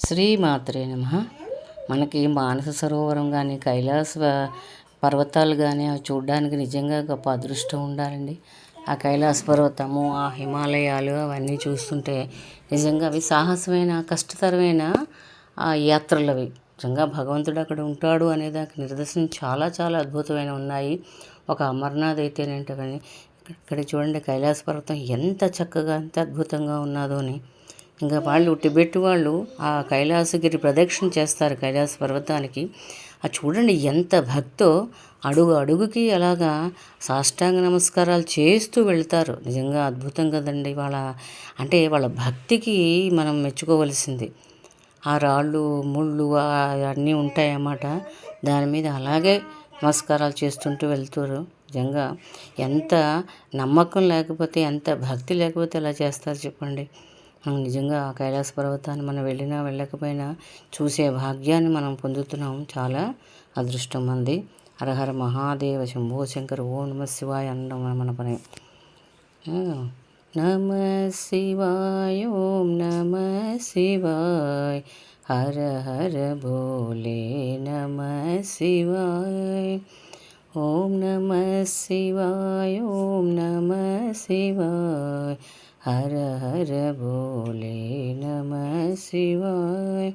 శ్రీమాత్రే నమ. మనకి మానస సరోవరం కానీ కైలాస పర్వతాలు కానీ అవి చూడడానికి నిజంగా గొప్ప అదృష్టం ఉండాలండి. ఆ కైలాస పర్వతము ఆ హిమాలయాలు అవన్నీ చూస్తుంటే నిజంగా అవి సాహసమైన కష్టతరమైన ఆ యాత్రలు అవి నిజంగా భగవంతుడు అక్కడ ఉంటాడు అనే దానికి నిదర్శనం చాలా చాలా అద్భుతమైన ఉన్నాయి. ఒక అమర్నాథ్ అయితేనేంటో కానీ ఇక్కడ చూడండి కైలాస పర్వతం ఎంత చక్కగా ఎంత అద్భుతంగా ఉన్నదో అని. ఇంకా వాళ్ళు టిబెట్ వాళ్ళు ఆ కైలాసగిరి ప్రదక్షిణ చేస్తారు కైలాస పర్వతానికి. ఆ చూడండి ఎంత భక్తో అడుగు అడుగుకి అలాగా సాష్టాంగ నమస్కారాలు చేస్తూ వెళ్తారు. నిజంగా అద్భుతం కదండి వాళ్ళ అంటే వాళ్ళ భక్తికి మనం మెచ్చుకోవలసింది. ఆ రాళ్ళు ముళ్ళు అన్నీ ఉంటాయన్నమాట. దాని మీద అలాగే నమస్కారాలు చేస్తుంటూ వెళ్తారు. నిజంగా ఎంత నమ్మకం లేకపోతే ఎంత భక్తి లేకపోతే ఎలా చేస్తారు చెప్పండి. నిజంగా ఆ కైలాస పర్వతాన్ని మనం వెళ్ళినా వెళ్ళకపోయినా చూసే భాగ్యాన్ని మనం పొందుతున్నాం. చాలా అదృష్టం మంది హరహర మహాదేవ శంభో శంకర్ ఓ నమ శివాయ అనడం మన పని. నమ శివాయ ఓం నమ శివాయ. హర హర భోలే నమ శివాయ. ఓం నమ శివాయ ఓం నమ శివాయ. हर हर बोले नम शिवाय।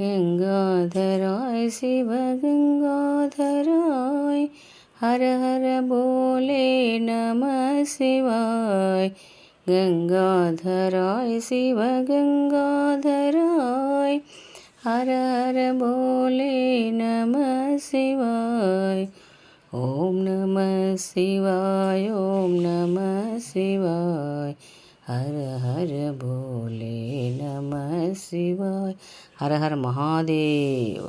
गंगाधराय, शिव गंगाधराय, हर हर बोले नम शिवाय। गंगाधराय, शिव गंगाधराय, हर हर बोले नम शिवाय। ओम नमः शिवाय, ओम नमः शिवाय। హర హర భోలే నమ శివాయ హర హర మహాదేవ్